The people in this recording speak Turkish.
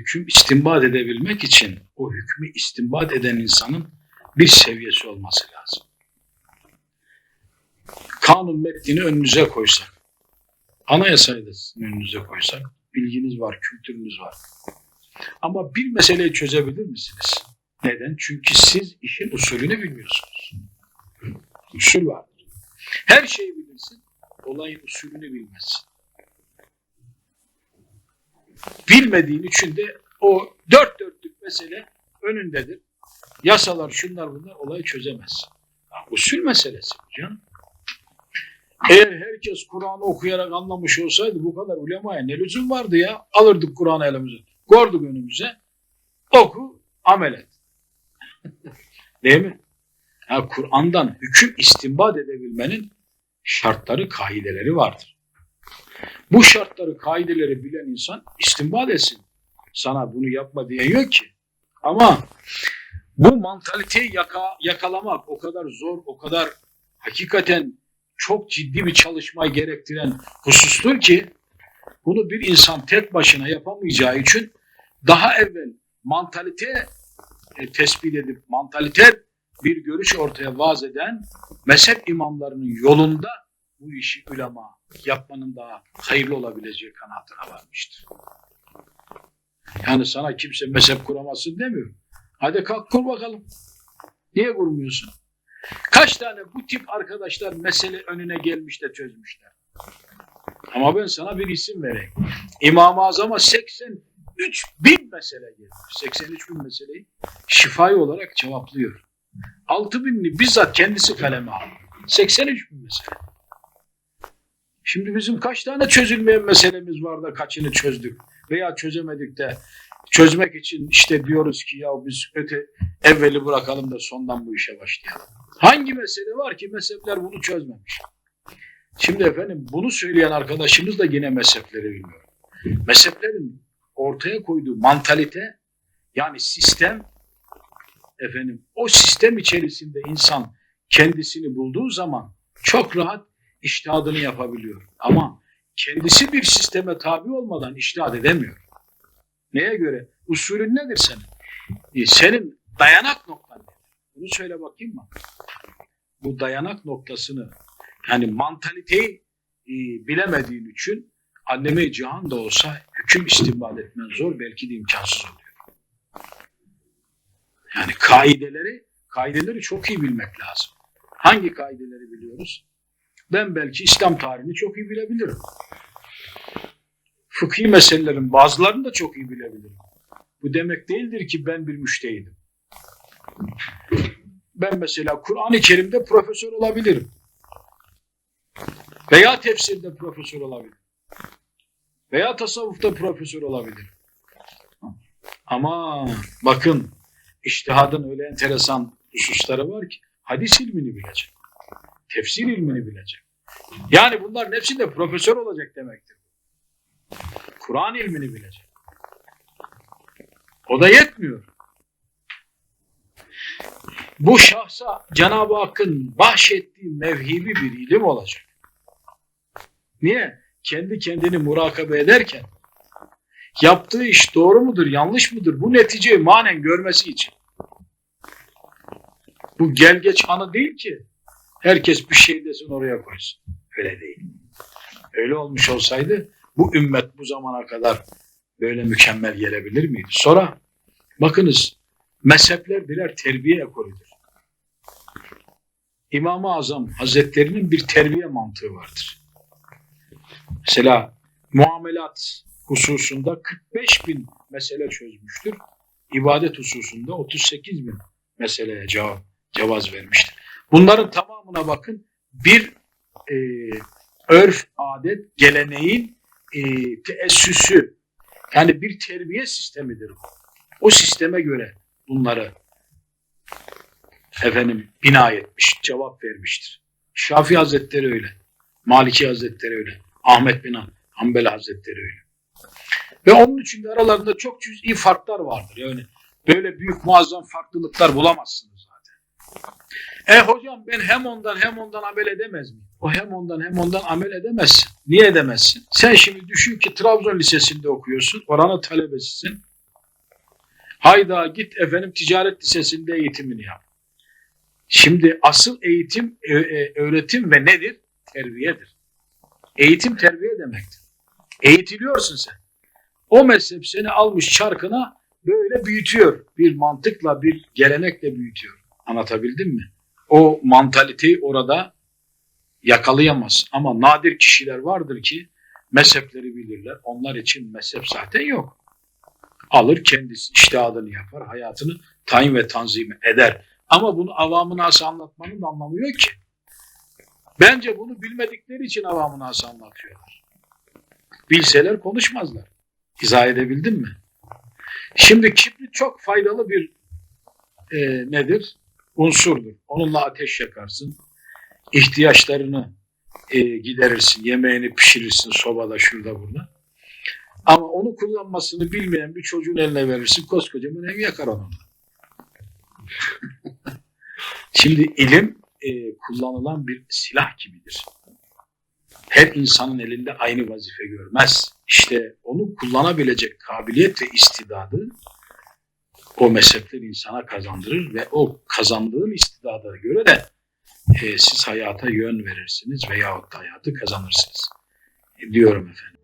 hüküm istinbat edebilmek için o hükmü istinbat eden insanın bir seviyesi olması lazım. Kanun metnini önünüze koysak, anayasayı da önünüze koysak, bilginiz var, kültürünüz var. Ama bir meseleyi çözebilir misiniz? Neden? Çünkü siz işin usulünü bilmiyorsunuz. Usul vardır. Her şeyi bilirsin, olayın usulünü bilmezsin. Bilmediğin için de o dört dörtlük mesele önündedir. Yasalar şunlar bunlar olayı çözemez. Usul meselesi canım. Eğer herkes Kur'an'ı okuyarak anlamış olsaydı bu kadar ulemaya ne lüzum vardı ya? Alırdık Kur'an'ı elimize, koyduk önümüze, oku, amel et. Değil mi? Ya Kur'an'dan hüküm istinbat edebilmenin şartları, kaideleri vardır. Bu şartları, kaideleri bilen insan istinbat etsin. Sana bunu yapma diyen yok ki. Ama bu mantaliteyi yaka, yakalamak o kadar zor, o kadar hakikaten çok ciddi bir çalışmayı gerektiren husustur ki bunu bir insan tek başına yapamayacağı için daha evvel mantalite e, tespit edip mantalite bir görüş ortaya vaz eden mezhep imamlarının yolunda bu işi ulema yapmanın daha hayırlı olabileceği kanaatine varmıştır. Yani sana kimse mezhep kuramazsın demiyor. Hadi kalk kur bakalım. Niye kurmuyorsun? Kaç tane bu tip arkadaşlar mesele önüne gelmiş de çözmüşler. Ama ben sana bir isim vereyim. İmam-ı Azam'a 83 bin mesele gelmiş. 83 bin meseleyi şifai olarak cevaplıyor. 6 binini bizzat kendisi kaleme aldı. 83 bin mesele. Şimdi bizim kaç tane çözülmeyen meselemiz var da kaçını çözdük veya çözemedik de çözmek için işte diyoruz ki ya biz öte evveli bırakalım da sondan bu işe başlayalım. Hangi mesele var ki mezhepler bunu çözmemiş? Şimdi efendim bunu söyleyen arkadaşımız da yine mezhepleri bilmiyor. Mezheplerin ortaya koyduğu mantalite yani sistem efendim o sistem içerisinde insan kendisini bulduğu zaman çok rahat iştihadını yapabiliyor. Ama kendisi bir sisteme tabi olmadan iştihad edemiyor. Neye göre? Usulün nedir senin? E, senin dayanak noktan nedir? Bunu söyle bakayım mı? Bu dayanak noktasını yani mantaliteyi e, bilemediğin için anneme cihan da olsa hüküm istinbat etmen zor belki de imkansız oluyor. Yani kaideleri kaideleri çok iyi bilmek lazım. Hangi kaideleri biliyoruz? Ben belki İslam tarihini çok iyi bilebilirim. Fıkhi meselelerin bazılarını da çok iyi bilebilirim. Bu demek değildir ki ben bir müştehidim. Ben mesela Kur'an-ı Kerim'de profesör olabilirim. Veya tefsirde profesör olabilirim. Veya tasavvufta profesör olabilirim. Ama bakın iştihadın öyle enteresan hususları var ki hadis ilmini bilecek. Tefsir ilmini bilecek. Yani bunların hepsinde profesör olacak demektir. Kur'an ilmini bilecek. O da yetmiyor. Bu şahsa Cenab-ı Hakk'ın bahşettiği mevhibi bir ilim olacak. Niye? Kendi kendini murakabe ederken yaptığı iş doğru mudur, yanlış mıdır bu neticeyi manen görmesi için. Bu gel geç anı değil ki herkes bir şey desin oraya koysun. Öyle değil. Öyle olmuş olsaydı bu ümmet bu zamana kadar böyle mükemmel gelebilir miydi? Sonra bakınız mezhepler birer terbiye ekolüdür. İmam-ı Azam Hazretlerinin bir terbiye mantığı vardır. Mesela muamelat hususunda 45 bin mesele çözmüştür. İbadet hususunda 38 bin meseleye cevap, cevaz vermiştir. Bunların tamamına bakın bir e, örf, adet, geleneğin e, teessüsü yani bir terbiye sistemidir bu. O sisteme göre bunları efendim bina etmiş, cevap vermiştir. Şafii Hazretleri öyle. Maliki Hazretleri öyle. Ahmet bin Hanbel Hazretleri öyle. Ve onun için de aralarında çok cüz'i farklar vardır. Yani böyle büyük muazzam farklılıklar bulamazsınız. E hocam ben hem ondan hem ondan amel edemez miyim? O hem ondan hem ondan amel edemezsin. Niye edemezsin? Sen şimdi düşün ki Trabzon Lisesi'nde okuyorsun. Oranın talebesisin. Hayda git efendim ticaret lisesinde eğitimini yap. Şimdi asıl eğitim, e, e, öğretim ve nedir? Terbiyedir. Eğitim terbiye demektir. Eğitiliyorsun sen. O mezhep seni almış çarkına böyle büyütüyor. Bir mantıkla, bir gelenekle büyütüyor. Anlatabildim mi? O mantaliteyi orada yakalayamaz. Ama nadir kişiler vardır ki mezhepleri bilirler. Onlar için mezhep zaten yok. Alır kendisi iştihadını yapar, hayatını tayin ve tanzim eder. Ama bunu avamı nasıl anlatmanın anlamı yok ki. Bence bunu bilmedikleri için avamı nasıl anlatıyorlar. Bilseler konuşmazlar. İzah edebildim mi? Şimdi kibrit çok faydalı bir e, nedir? Unsurdur. Onunla ateş yakarsın. ihtiyaçlarını e, giderirsin. Yemeğini pişirirsin sobada şurada burada. Ama onu kullanmasını bilmeyen bir çocuğun eline verirsin. Koskocaman ev yakar onu. Şimdi ilim e, kullanılan bir silah gibidir. Her insanın elinde aynı vazife görmez. İşte onu kullanabilecek kabiliyet ve istidadı o mezhepler insana kazandırır ve o kazandığın istidada göre de e, siz hayata yön verirsiniz veyahut da hayatı kazanırsınız. E, diyorum efendim.